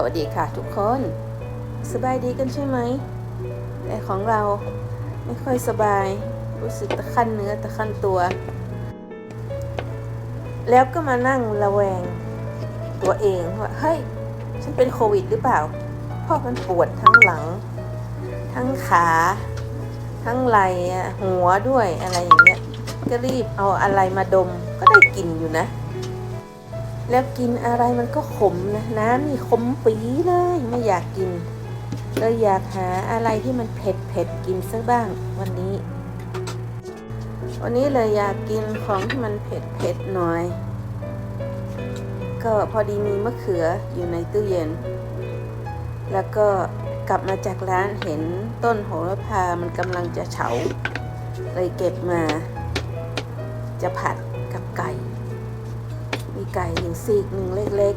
สวัสดีค่ะทุกคน สบายดีกันใช่ไหมแต่ของเราไม่ค่อยสบาย รู้สึกตะขั้นเนื้อตะขั้นตัว แล้วก็มานั่งระแวงตัวเองว่าเฮ้ยฉันเป็นโควิดหรือเปล่าเพราะมันปวดทั้งหลัง ทั้งขา ทั้งไหล่หัวด้วยอะไรอย่างเงี้ยก็รีบเอาอะไรมาดมก็ได้กลิ่นอยู่นะ แล้วกินอะไรมันก็ขมนะน้ำนี่ขมปีเลยไม่อยากกินเลยอยากหาอะไรที่มันเผ็ดเผ็ดกินสักบ้างวันนี้ วันนี้เลยอยากกินของที่มันเผ็ดเผ็ดหน่อย ก็พอดีมีมะเขืออยู่ในตู้เย็น แล้วก็กลับมาจากร้านเห็นต้นโหระพามันกำลังจะเฉา เลยเก็บมา จะผัดกับไก่ ไก่อยู่ซีกหนึ่งเล็ก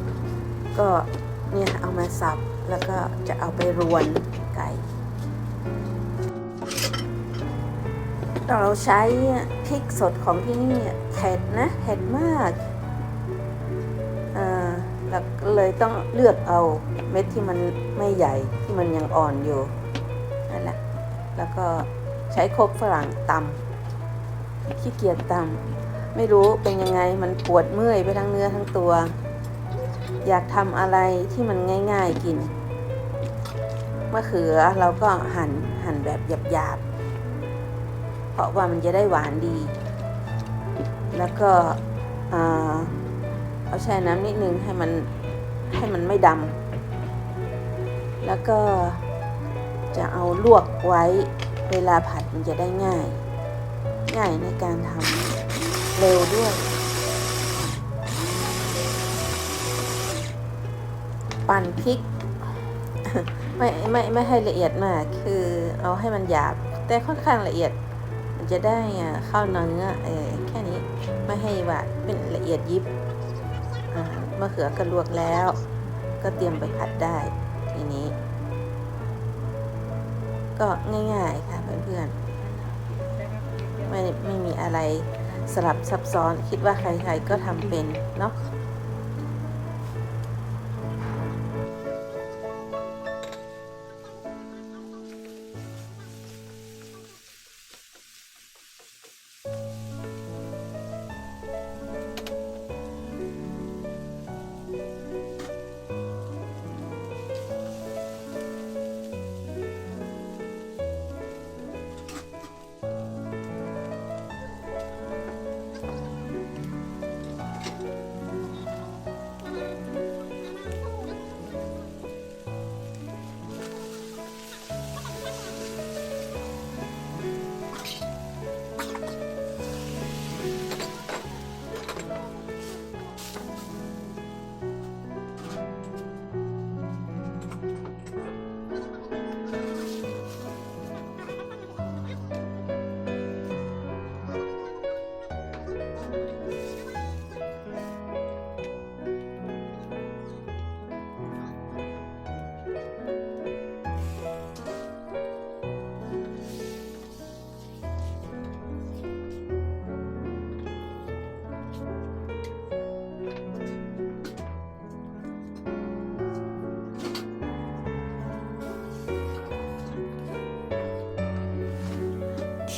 ๆ ก็เนี่ยเอามาสับแล้วก็จะเอาไปรวนไก่เราใช้พริกสดของที่นี่เผ็ดนะเผ็ดมากอ่าแล้วเลยต้องเลือกเอาเม็ดที่มันไม่ใหญ่ที่มันยังอ่อนอยู่นั่นแหละแล้วก็ใช้โครกฝรั่งตำขี้เกียจตำ ไม่รู้เป็นยังไงมันปวดเมื่อยไปทั้งเนื้อทั้งตัว อยากทำอะไรที่มันง่ายๆกินมะเขือเราก็หั่นหั่นแบบหยาบๆ เพราะว่ามันจะได้หวานดี แล้วก็อ่าเอาแช่น้ำนิดนึงให้มันให้มันไม่ดำแล้วก็จะเอาลวกไว้เวลาผัดมันจะได้ง่าย ง่ายในการทำ เร็วด้วย ปั่นพริก ไม่ไม่ไม่ให้ละเอียดมาก คือเอาให้มันหยาบ แต่ค่อนข้างละเอียด มันจะได้เข้าเนื้อเออแค่นี้ไม่ให้หวานเป็นละเอียดยิบมะเขือกระลวกแล้ว ก็เตรียมไปผัดได้ทีนี้ ก็ง่ายๆค่ะเพื่อนๆไม่ไม่มีอะไร สลับซับซ้อนคิดว่าใครๆก็ทำเป็นเนาะ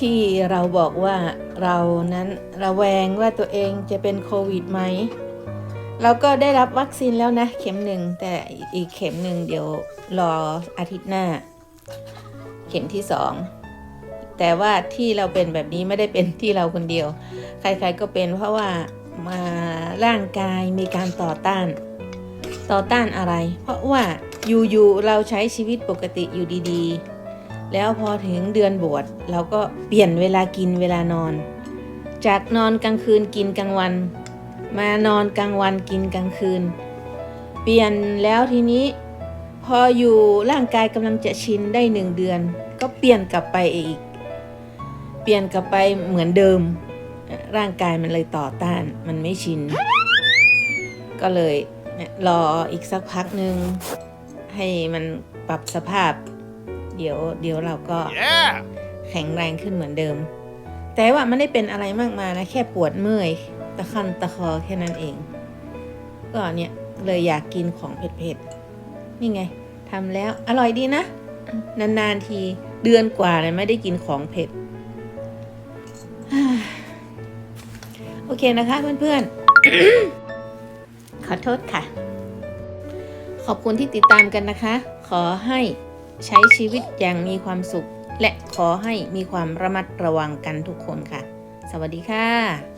ที่เราบอกว่าเรานั้นระแวงว่าตัวเองจะเป็นโควิดไหม เราก็ได้รับวัคซีนแล้วนะ เข็มหนึ่งแต่อีกเข็มหนึ่งเดี๋ยวรออาทิตย์หน้า เข็มที่สองแต่ว่าที่เราเป็นแบบนี้ไม่ได้เป็นที่เราคนเดียว ใครๆก็เป็นเพราะว่ามาร่างกายมีการต่อต้าน ต่อต้านอะไร เพราะว่าอยู่ๆเราใช้ชีวิตปกติอยู่ดีๆ แล้วพอถึงเดือนบวชเราก็เปลี่ยนเวลากินเวลานอน จากนอนกลางคืนกินกลางวัน มานอนกลางวันกินกลางคืน เปลี่ยนแล้วทีนี้ พออยู่ร่างกายกำลังจะชินได้หนึ่งเดือน ก็เปลี่ยนกลับไปอีก เปลี่ยนกลับไปเหมือนเดิม ร่างกายมันเลยต่อต้านมันไม่ชิน ก็เลยเนี่ยรออีกสักพักหนึ่งให้มันปรับสภาพ เดี๋ยวเดี๋ยวเราก็ Yeah! แข็งแรงขึ้นเหมือนเดิม แต่ว่าไม่ได้เป็นอะไรมากมายนะ แค่ปวดเมื่อยตะคันตะคอแค่นั้นเอง ก็เนี่ยเลยอยากกินของเผ็ดๆ นี่ไงทำแล้วอร่อยดีนะ นานๆทีเดือนกว่าเลยไม่ได้กินของเผ็ด โอเคนะคะเพื่อนๆ ขอโทษค่ะ ขอบคุณที่ติดตามกันนะคะ ขอให้ ใช้ชีวิตอย่างมีความสุข และขอให้มีความระมัดระวังกันทุกคนค่ะ สวัสดีค่ะ